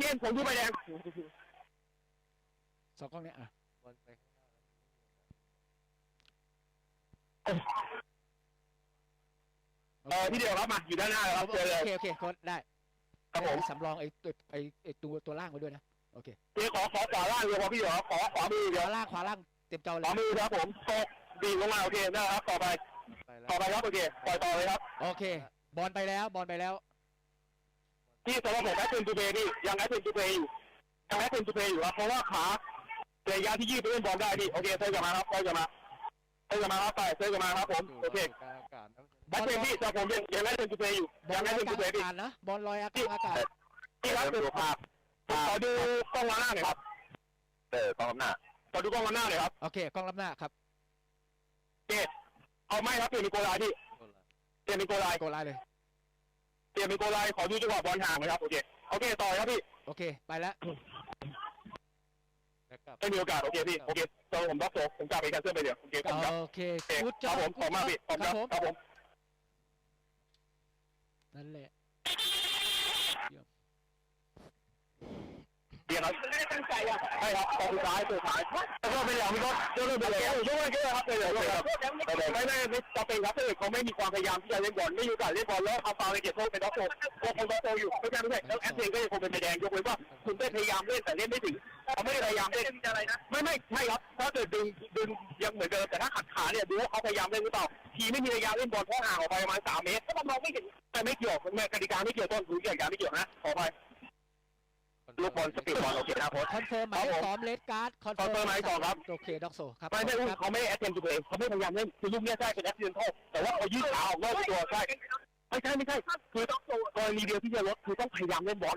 เย็นๆผมดูใบแดงสองกล้องเนี้ยอะบอลไปข้างหน้าแล้วเออพี่เดียวครับมาอยู่ด้านหน้าครับโอเจอเลยเคโอเคโค้ดได้ครับผมสำรองไอ้ตัวไอ้ไอ้ตัวตัวล่างไว้ด้วยนะโอเคพี่ขอขอขวาล่างเดียวพอพี่เดียวครับขอขวามือขเดียววาล่างขวาล่างเต็มจอขเลวายมือครับผมตกดีดลงมาโอเคได้ครับต่อไปไปแล้วต่อไปครับโอเคปล่อยต่อเลยครับโอเค บอลไปแล้วบอลไปแล้ว ที่สำหรับผมแอดเทนทูเพย์พี่ยังแอดเทนทูเพย์อยู่ยังแอดเทนทูเพย์อยู่ครับเพราะว่าขาระยะที่ยืดไปเล่นบอลได้พี่โอเคเซฟกลับมาครับเซฟกลับมาเซฟกลับมาครับไปเซฟกลับมาครับผมอยู่โอเคกลางอากาศนะแอดเทนพี่แต่ผมยังยังแอดเทนทูเพย์อยู่บอยัลงลแออดยเทนกลาทูงเพย์พี่อากาศนะบอลลอยอากาศอากาศพี่ครับดูภาพขอดูกล้องล้างหน้าหน่อยครับเออกล้องล้างหน้าขอดูกล้องล้างหน้าหน่อยครับโอเคกล้องรับหน้าครับเกตเอาไม่ครับเปลี่ยนเป็นโกลายพี่คนละเปลี่ยนเป็นโกลายโกลาเลยเปลี่ยนเป็นโกลายขอดูจังหวะบอลห่างหน่อยครับ โอเค โอเค ต่อครับพี่โอเค ไปแล้วแล้วกลับไม่มีโอกาส โอเคพี่ โอเคตอนผมบล็อกโซผมกลับไปแคนเซิลไปเดี๋ยว โอเคผมครับโอเคโอเคกูดคจ็อรับบผมขอบคุณมากพี่ขอบคุณคครัรับบผมครับผม นั่นแหละเดี๋ยว ครับไม่ได้ตั้งใจอะใช่ครับตอนซ้ายตัวซ้ายแล้วก็เป็นอย่างพี่รถเจ้าเรื่องเป็นอย่างช่วยกันครับเป็นอย่างครับไม่ไม่ไม่จะเป็นครับถ้าเกิดเขาไม่มีความพยายามที่จะเล่นบอลไม่มีโอกาสเล่นบอลแล้วเอาฟาวไปเก็บโทษเป็นด็อกโตก็คงด็อกโตอยู่ไม่ใช่ไม่ใช่แล้วแอดเองก็ยังคงเป็นใบแดงยกเว้นว่าคุณได้พยายามเล่นแต่เล่นไม่ถึงเขาไม่ได้พยายามเล่นอะไรนะไม่ไม่ใช่ครับถ้าเกิดดึงดึงยังเหมือนเดิมแต่ถ้าขัดขาเนี่ยดูว่าเขาพยายามเล่นหรือเปล่าทีไม่มีพยายามเล่นบอลเพราะห่างออกไปประมาณสามเมตรก็มองไม่เห็นแต่ไม่เกี่ยวกติกาไม่เกี่ยวต้นคือเกี่ยวกับไม่เกี่ยวนะขอไป ลูกบอลสปีดบอลโอเคนะโค้ช คอนเฟิร์มหมายเลขสองเลดการ์ดคอนคอนเฟิร์มหมายเลขสองครับ โอเคด็อกโซครับไม่ไม่อุ้มครับเขาไม่แอดเทนตัวเองเขาไม่พยายามเล่นคือลูกเนี้ยใช่เป็นแอดเทนโทษแต่ว่าเขายืดขาออกนอกตัวใช่ไม่ใช่ไม่ใช่คือต้องกรณีเดียวที่จะลดคือต้องพยายามเล่นบอล